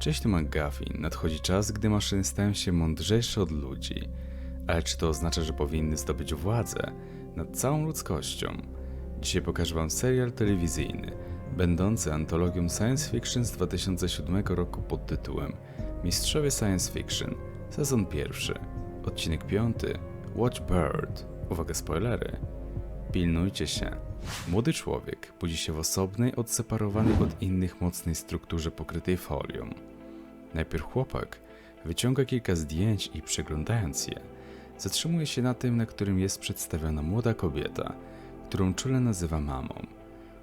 Cześć, to McGuffin. Nadchodzi czas, gdy maszyny stają się mądrzejsze od ludzi. Ale czy to oznacza, że powinny zdobyć władzę nad całą ludzkością? Dzisiaj pokażę Wam serial telewizyjny, będący antologią science fiction z 2007 roku pod tytułem Mistrzowie Science Fiction, sezon pierwszy, odcinek piąty, Watch Bird. Uwaga, spoilery. Pilnujcie się. Młody człowiek budzi się w osobnej, odseparowanej od innych mocnej strukturze pokrytej folią. Najpierw chłopak wyciąga kilka zdjęć i przeglądając je, zatrzymuje się na tym, na którym jest przedstawiona młoda kobieta, którą czule nazywa mamą.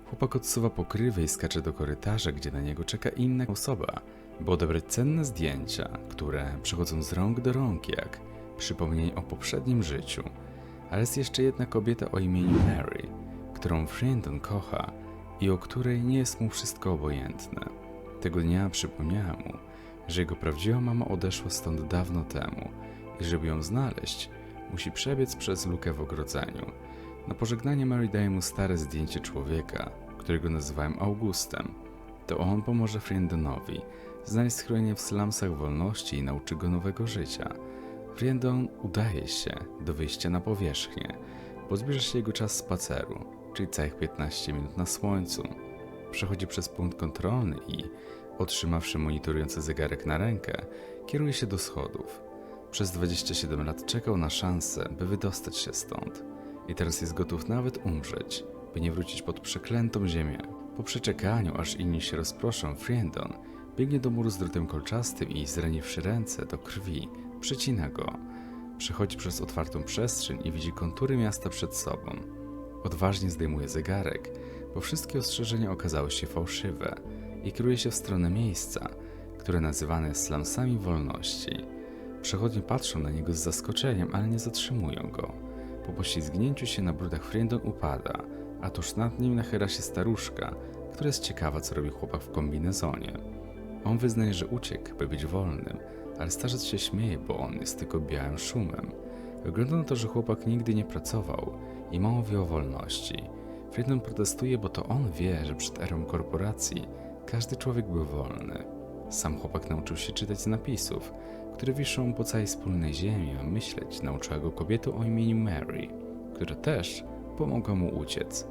Chłopak odsuwa pokrywę i skacze do korytarza, gdzie na niego czeka inna osoba, by odebrać cenne zdjęcia, które przechodzą z rąk do rąk jak przypomnień o poprzednim życiu. Ale jest jeszcze jedna kobieta o imieniu Mary, którą Frindon kocha i o której nie jest mu wszystko obojętne. Tego dnia przypomniała mu, że jego prawdziwa mama odeszła stąd dawno temu i żeby ją znaleźć, musi przebiec przez lukę w ogrodzeniu. Na pożegnanie Mary daje mu stare zdjęcie człowieka, którego nazywałem Augustem. To on pomoże Friendonowi znaleźć schronienie w slumsach wolności i nauczy go nowego życia. Friendon udaje się do wyjścia na powierzchnię, bo zbliża się jego czas spaceru, czyli całych 15 minut na słońcu. Przechodzi przez punkt kontrolny i, otrzymawszy monitorujący zegarek na rękę, kieruje się do schodów. Przez 27 lat czekał na szansę, by wydostać się stąd. I teraz jest gotów nawet umrzeć, by nie wrócić pod przeklętą ziemię. Po przeczekaniu, aż inni się rozproszą, Friendon biegnie do muru z drutem kolczastym i, zraniwszy ręce do krwi, przecina go. Przechodzi przez otwartą przestrzeń i widzi kontury miasta przed sobą. Odważnie zdejmuje zegarek, bo wszystkie ostrzeżenia okazały się fałszywe i kieruje się w stronę miejsca, które nazywane jest slumsami wolności. Przechodnie patrzą na niego z zaskoczeniem, ale nie zatrzymują go. Po poślizgnięciu się na brudach Friendon upada, a tuż nad nim nachyla się staruszka, która jest ciekawa, co robi chłopak w kombinezonie. On wyznaje, że uciekł, by być wolnym, ale starzec się śmieje, bo on jest tylko białym szumem. Wygląda na to, że chłopak nigdy nie pracował i mało wie o wolności. Friedman protestuje, bo to on wie, że przed erą korporacji każdy człowiek był wolny. Sam chłopak nauczył się czytać z napisów, które wiszą po całej wspólnej ziemi, a myśleć nauczyła go kobieta o imieniu Mary, która też pomogła mu uciec.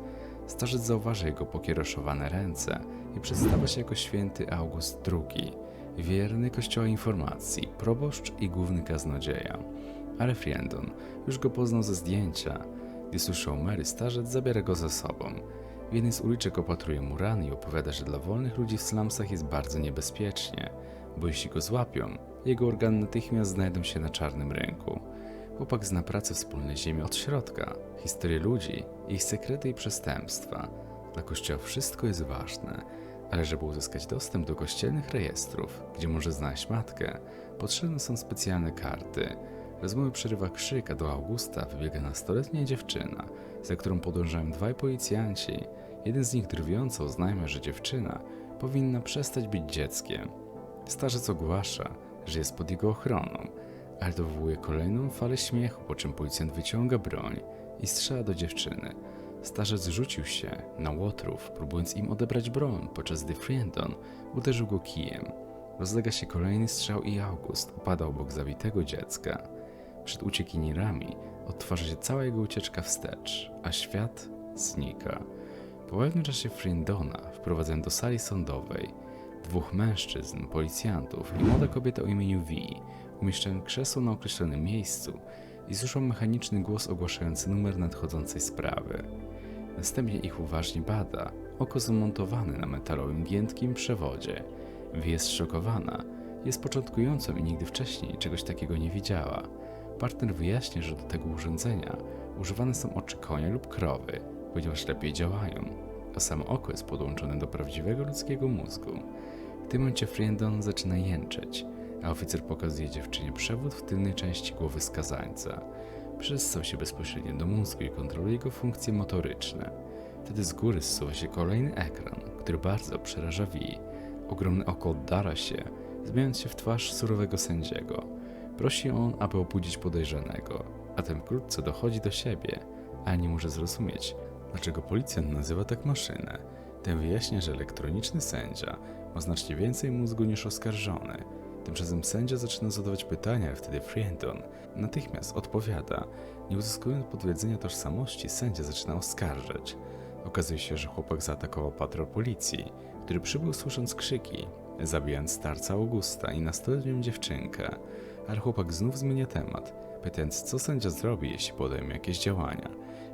Starzec zauważa jego pokieroszowane ręce i przedstawia się jako święty August II, wierny kościoła informacji, proboszcz i główny kaznodzieja. Ale Friendon już go poznał ze zdjęcia. Gdy słyszy o Mary, starzec zabiera go ze sobą. W jednej z uliczek opatruje mu rany i opowiada, że dla wolnych ludzi w slumsach jest bardzo niebezpiecznie, bo jeśli go złapią, jego organy natychmiast znajdą się na czarnym rynku. Chłopak zna pracę wspólnej ziemi od środka, historię ludzi, ich sekrety i przestępstwa. Dla kościoła wszystko jest ważne, ale żeby uzyskać dostęp do kościelnych rejestrów, gdzie może znaleźć matkę, potrzebne są specjalne karty. Rozmowy przerywa krzyk, a do Augusta wybiega nastoletnia dziewczyna, za którą podążają dwaj policjanci. Jeden z nich drwiąco oznajmia, że dziewczyna powinna przestać być dzieckiem. Starzec ogłasza, że jest pod jego ochroną, ale to wywołuje kolejną falę śmiechu, po czym policjant wyciąga broń i strzela do dziewczyny. Starzec rzucił się na łotrów, próbując im odebrać broń, podczas gdy Friendon uderzył go kijem. Rozlega się kolejny strzał i August upada obok zabitego dziecka. Przed uciekinierami odtwarza się cała jego ucieczka wstecz, a świat znika. Po pewnym czasie Friendona wprowadzają do sali sądowej. Dwóch mężczyzn, policjantów i młoda kobieta o imieniu V umieszczają krzesło na określonym miejscu i słyszą mechaniczny głos ogłaszający numer nadchodzącej sprawy. Następnie ich uważnie bada, oko zamontowane na metalowym giętkim przewodzie. V jest szokowana, jest początkującą i nigdy wcześniej czegoś takiego nie widziała. Partner wyjaśnia, że do tego urządzenia używane są oczy konia lub krowy, ponieważ lepiej działają, a samo oko jest podłączone do prawdziwego ludzkiego mózgu. W tym momencie Friendon zaczyna jęczeć, a oficer pokazuje dziewczynie przewód w tylnej części głowy skazańca. Przystał się bezpośrednio do mózgu i kontroluje jego funkcje motoryczne. Wtedy z góry zsuwa się kolejny ekran, który bardzo przeraża Wi. Ogromne oko oddala się, zmieniając się w twarz surowego sędziego. Prosi on, aby obudzić podejrzanego, a ten wkrótce dochodzi do siebie, ale nie może zrozumieć, dlaczego policjant nazywa tak maszynę. Ten wyjaśnia, że elektroniczny sędzia ma znacznie więcej mózgu niż oskarżony. Tymczasem sędzia zaczyna zadawać pytania, ale wtedy Friendon natychmiast odpowiada. Nie uzyskując potwierdzenia tożsamości, sędzia zaczyna oskarżać. Okazuje się, że chłopak zaatakował patrol policji, który przybył słysząc krzyki, zabijając starca Augusta i nastoletnią dziewczynkę. Ale chłopak znów zmienia temat, pytając, co sędzia zrobi, jeśli podejmie jakieś działania.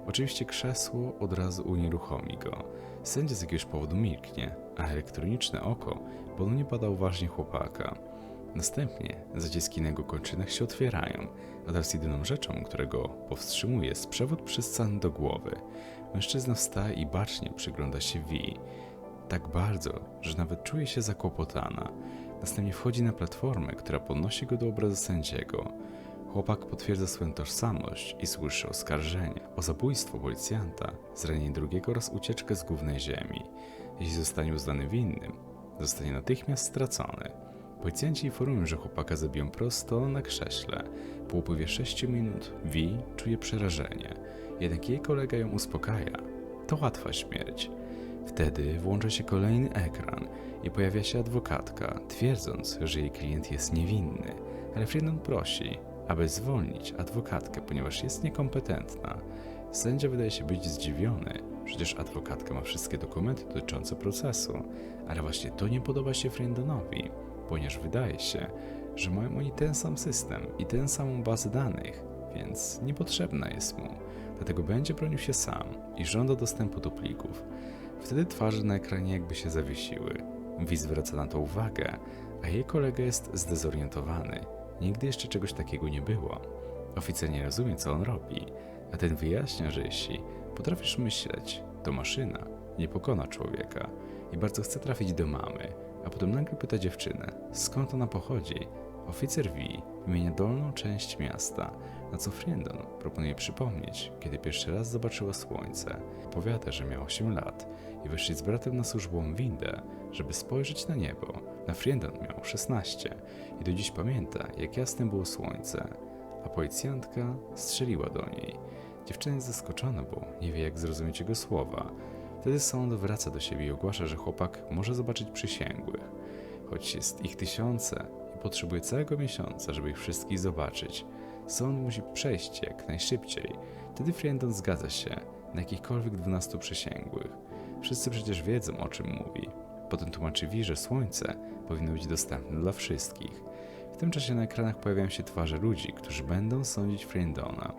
Oczywiście krzesło od razu unieruchomi go. Sędzia z jakiegoś powodu milknie, a elektroniczne oko ponownie pada uważnie chłopaka. Następnie zaciski na jego kończynach się otwierają, a teraz jedyną rzeczą, którego powstrzymuje, jest przewód przystany do głowy. Mężczyzna wstaje i bacznie przygląda się Vi. Tak bardzo, że nawet czuje się zakłopotana. Następnie wchodzi na platformę, która podnosi go do obrazu sędziego. Chłopak potwierdza swoją tożsamość i słyszy oskarżenie o zabójstwo policjanta, zranienie drugiego oraz ucieczkę z głównej ziemi. Jeśli zostanie uznany winnym, zostanie natychmiast stracony. Policjanci informują, że chłopaka zabiją prosto na krześle. Po upływie 6 minut Vi czuje przerażenie, jednak jej kolega ją uspokaja. To łatwa śmierć. Wtedy włącza się kolejny ekran i pojawia się adwokatka, twierdząc, że jej klient jest niewinny, ale Friedman prosi, aby zwolnić adwokatkę, ponieważ jest niekompetentna. Sędzia wydaje się być zdziwiony, przecież adwokatka ma wszystkie dokumenty dotyczące procesu, ale właśnie to nie podoba się Friendonowi, ponieważ wydaje się, że mają oni ten sam system i tę samą bazę danych, więc niepotrzebna jest mu. Dlatego będzie bronił się sam i żąda dostępu do plików. Wtedy twarze na ekranie jakby się zawiesiły. Wi zwraca na to uwagę, a jej kolega jest zdezorientowany. Nigdy jeszcze czegoś takiego nie było. Oficer nie rozumie, co on robi, a ten wyjaśnia, że jeśli potrafisz myśleć, to maszyna nie pokona człowieka i bardzo chce trafić do mamy, a potem nagle pyta dziewczynę, skąd ona pochodzi. Oficer V wymienia dolną część miasta, na co Friendon proponuje przypomnieć, kiedy pierwszy raz zobaczyła słońce. Powiada, że miała 8 lat i weszli z bratem na służbową windę, żeby spojrzeć na niebo. Na Friendon miał 16 i do dziś pamięta, jak jasne było słońce, a policjantka strzeliła do niej. Dziewczyna jest zaskoczona, bo nie wie, jak zrozumieć jego słowa. Wtedy sąd wraca do siebie i ogłasza, że chłopak może zobaczyć przysięgłych. Choć jest ich tysiące i potrzebuje całego miesiąca, żeby ich wszystkich zobaczyć, sąd musi przejść jak najszybciej. Wtedy Friendon zgadza się na jakichkolwiek 12 przysięgłych. Wszyscy przecież wiedzą, o czym mówi. Potem tłumaczy że słońce powinno być dostępne dla wszystkich. W tym czasie na ekranach pojawiają się twarze ludzi, którzy będą sądzić Friendona.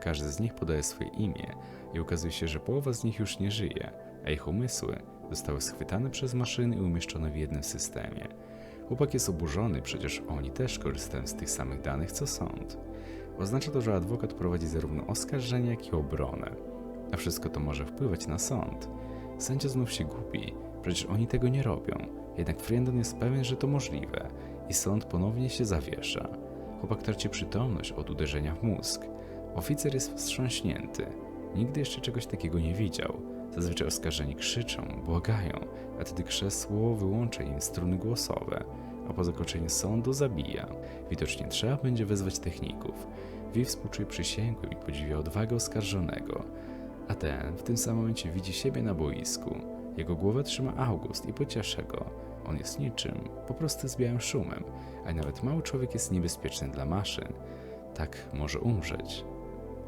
Każdy z nich podaje swoje imię i okazuje się, że połowa z nich już nie żyje, a ich umysły zostały schwytane przez maszyny i umieszczone w jednym systemie. Chłopak jest oburzony, przecież oni też korzystają z tych samych danych co sąd. Oznacza to, że adwokat prowadzi zarówno oskarżenie, jak i obronę. A wszystko to może wpływać na sąd. Sędzia znów się gubi, przecież oni tego nie robią. Jednak Friendon jest pewien, że to możliwe i sąd ponownie się zawiesza. Chłopak traci przytomność od uderzenia w mózg. Oficer jest wstrząśnięty. Nigdy jeszcze czegoś takiego nie widział. Zazwyczaj oskarżeni krzyczą, błagają, a wtedy krzesło wyłącza im struny głosowe, a po zakończeniu sądu zabija. Widocznie trzeba będzie wezwać techników. Wi współczuje przysięgłym i podziwia odwagę oskarżonego, a ten w tym samym momencie widzi siebie na boisku. Jego głowę trzyma August i pociesza go. On jest niczym, po prostu z białym szumem, a nawet mały człowiek jest niebezpieczny dla maszyn. Tak może umrzeć,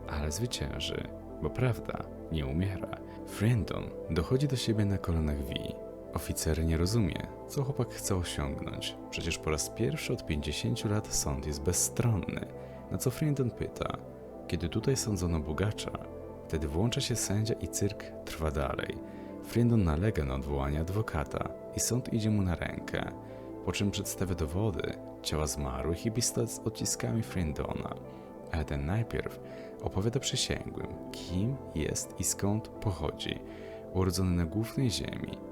ale zwycięży, bo prawda nie umiera. Friendon dochodzi do siebie na kolanach Vi. Oficer nie rozumie, co chłopak chce osiągnąć. Przecież po raz pierwszy od 50 lat sąd jest bezstronny. Na co Friendon pyta, kiedy tutaj sądzono bogacza, wtedy włącza się sędzia i cyrk trwa dalej. Friendon nalega na odwołanie adwokata i sąd idzie mu na rękę, po czym przedstawia dowody ciała zmarłych i pistolet z odciskami Friendona. Ale ten najpierw opowiada przysięgłym, kim jest i skąd pochodzi. Urodzony na głównej ziemi.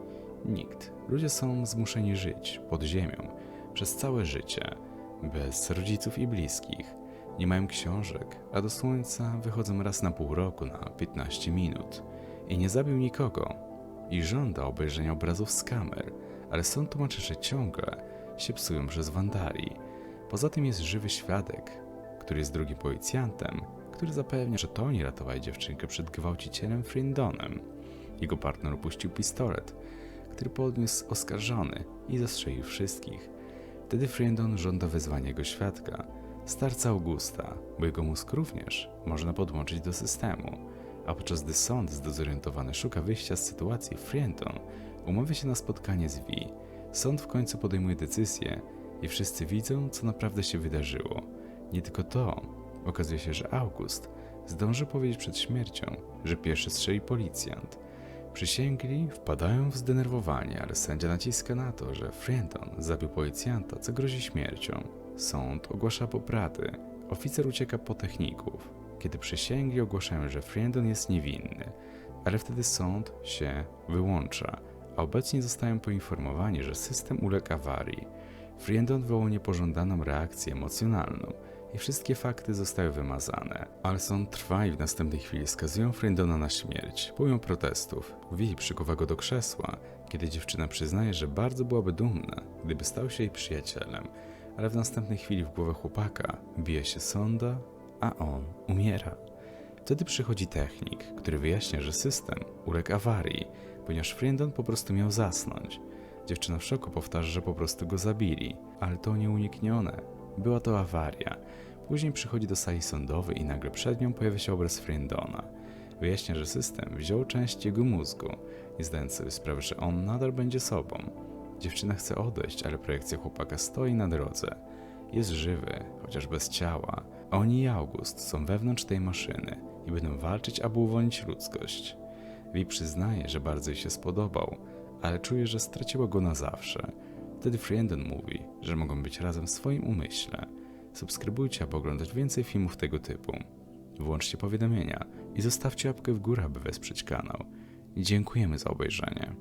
Nikt. Ludzie są zmuszeni żyć pod ziemią przez całe życie, bez rodziców i bliskich. Nie mają książek, a do słońca wychodzą raz na pół roku na 15 minut. I nie zabił nikogo. I żąda obejrzenia obrazów z kamer, ale sąd tłumaczy, że ciągle się psują przez wandali. Poza tym jest żywy świadek, który jest drugim policjantem, który zapewnia, że to oni ratowali dziewczynkę przed gwałcicielem Frindonem. Jego partner opuścił pistolet, który podniósł oskarżony i zastrzelił wszystkich. Wtedy Friendon żąda wezwania jego świadka, starca Augusta, bo jego mózg również można podłączyć do systemu. A podczas gdy sąd zdezorientowany szuka wyjścia z sytuacji, Friendon umawia się na spotkanie z Vi. Sąd w końcu podejmuje decyzję i wszyscy widzą, co naprawdę się wydarzyło. Nie tylko to, okazuje się, że August zdąży powiedzieć przed śmiercią, że pierwszy strzeli policjant. Przysięgli wpadają w zdenerwowanie, ale sędzia naciska na to, że Friendon zabił policjanta, co grozi śmiercią. Sąd ogłasza popraty. Oficer ucieka po techników, kiedy przysięgli ogłaszają, że Friendon jest niewinny, ale wtedy sąd się wyłącza, a obecni zostają poinformowani, że system uległ awarii. Friendon wywołał niepożądaną reakcję emocjonalną i wszystkie fakty zostały wymazane, ale sąd trwa i w następnej chwili skazują Friendona na śmierć, pomimo protestów. Vi przykuwa go do krzesła, kiedy dziewczyna przyznaje, że bardzo byłaby dumna, gdyby stał się jej przyjacielem, ale w następnej chwili w głowę chłopaka bije się sonda, a on umiera. Wtedy przychodzi technik, który wyjaśnia, że system uległ awarii, ponieważ Friendon po prostu miał zasnąć. Dziewczyna w szoku powtarza, że po prostu go zabili, ale to nieuniknione. Była to awaria. Później przychodzi do sali sądowej i nagle przed nią pojawia się obraz Friendona. Wyjaśnia, że system wziął część jego mózgu, nie zdając sobie sprawy, że on nadal będzie sobą. Dziewczyna chce odejść, ale projekcja chłopaka stoi na drodze. Jest żywy, chociaż bez ciała. Oni i August są wewnątrz tej maszyny i będą walczyć, aby uwolnić ludzkość. Vi przyznaje, że bardzo jej się spodobał, ale czuje, że straciła go na zawsze. Wtedy Friendon mówi, że mogą być razem w swoim umyśle. Subskrybujcie, aby oglądać więcej filmów tego typu. Włączcie powiadomienia i zostawcie łapkę w górę, aby wesprzeć kanał. Dziękujemy za obejrzenie.